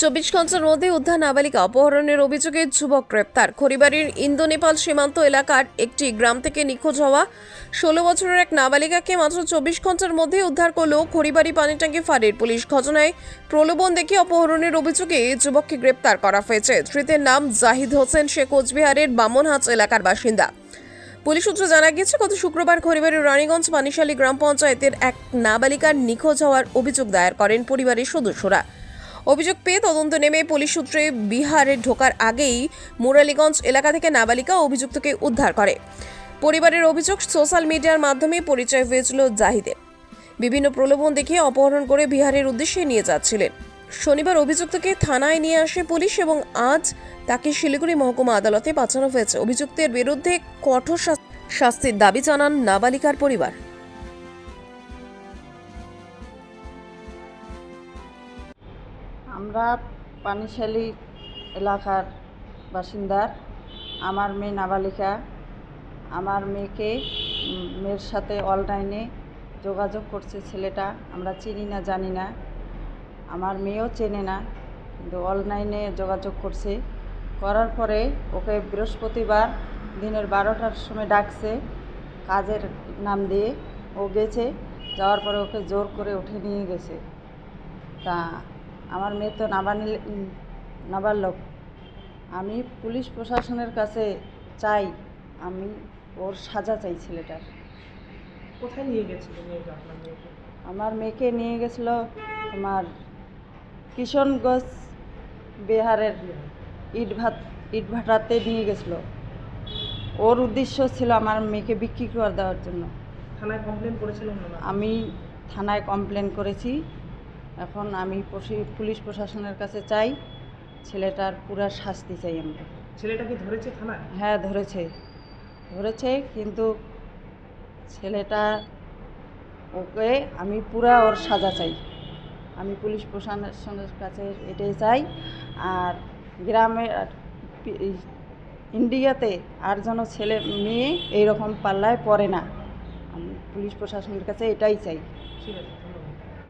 চব্বিশ ঘণ্টার মধ্যে উদ্ধার নাবালিকা অপহরণের অভিযোগে যুবক গ্রেপ্তার। খড়িবাড়ির ইন্দো নেপাল সীমান্ত এলাকার একটি গ্রাম থেকে নিখোঁজ হওয়া ষোলো বছরের এক নাবালিকাকে মাত্র চব্বিশ ঘণ্টার মধ্যে উদ্ধার করল খড়িবাড়ি পানিটাঙ্গি ফাঁড়ির পুলিশ। ঘটনায় প্রলোভন দেখে অপহরণের অভিযোগে এই যুবককে গ্রেপ্তার করা হয়েছে। ধৃতের নাম জাহিদ হোসেন, সে কোচবিহারের বামনহাট এলাকার বাসিন্দা। পুলিশ সূত্রে জানা গেছে গত শুক্রবার খড়িবাড়ির রানীগঞ্জ পানিশালী গ্রাম পঞ্চায়েতের এক নাবালিকার নিখোঁজ হওয়ার অভিযোগ দায়ের করেন পরিবারের সদস্যরা। অভিযোগ পেয়ে তদন্ত নেমে পুলিশ সূত্রে বিহারে ঢোকার আগেই মুরালীগঞ্জ এলাকা থেকে নাবালিকা অভিযুক্তকে উদ্ধার করে। পরিবারের অভিযোগ, সোশ্যাল মিডিয়ার মাধ্যমে পরিচয় হয়েছিল জাহিদের। বিভিন্ন প্রলোভন দেখিয়ে অপহরণ করে বিহারের উদ্দেশ্যে নিয়ে যাচ্ছিলেন। শনিবার অভিযুক্তকে থানায় নিয়ে আসে পুলিশ এবং আজ তাকে শিলিগুড়ি মহকুমা আদালতে পাঠানো হয়েছে। অভিযুক্তের বিরুদ্ধে কঠোর শাস্তির দাবি জানান নাবালিকার পরিবার। আমরা পানিশালী এলাকার বাসিন্দার, আমার মেয়ে নাবালিকা, আমার মেয়েকে মেয়ের সাথে অনলাইনে যোগাযোগ করছে ছেলেটা, আমরা চিনি না, জানি না। আমার মেয়েও চেনে না, কিন্তু অনলাইনে যোগাযোগ করছে। করার পরে ওকে বৃহস্পতিবার দিনের বারোটার সময় ডাকছে, কাজের নাম দিয়ে। ও গেছে, যাওয়ার পরে ওকে জোর করে উঠে নিয়ে গেছে। তা আমার মেয়ে তো নাবানিল নাবালক আমি পুলিশ প্রশাসনের কাছে চাই আমি ওর সাজা চাই ছেলেটার। কোথায় নিয়ে গেছিল আমার মেয়েকে নিয়ে গেছিল তোমার কিশনগঞ্জ বিহারের ইটভাট ইটভাটাতে নিয়ে গেছিল। ওর উদ্দেশ্য ছিল আমার মেয়েকে বিক্রি করে দেওয়ার জন্য। থানায় কমপ্লেন করেছিলেন না? আমি থানায় কমপ্লেন করেছি। এখন আমি পুলিশ প্রশাসনের কাছে চাই ছেলেটার পুরা শাস্তি চাই আমরা। ছেলেটাকে ধরেছে থানায়? হ্যাঁ ধরেছে। ধরেছে কিন্তু ছেলেটা ওকে আমি পুরা ওর সাজা চাই। আমি পুলিশ প্রশাসনের কাছে এটাই চাই আর গ্রামে ইন্ডিয়াতে আর যেন ছেলে মেয়ে এইরকম পাল্লায় পড়ে না। আমি পুলিশ প্রশাসনের কাছে এটাই চাই। ঠিক আছে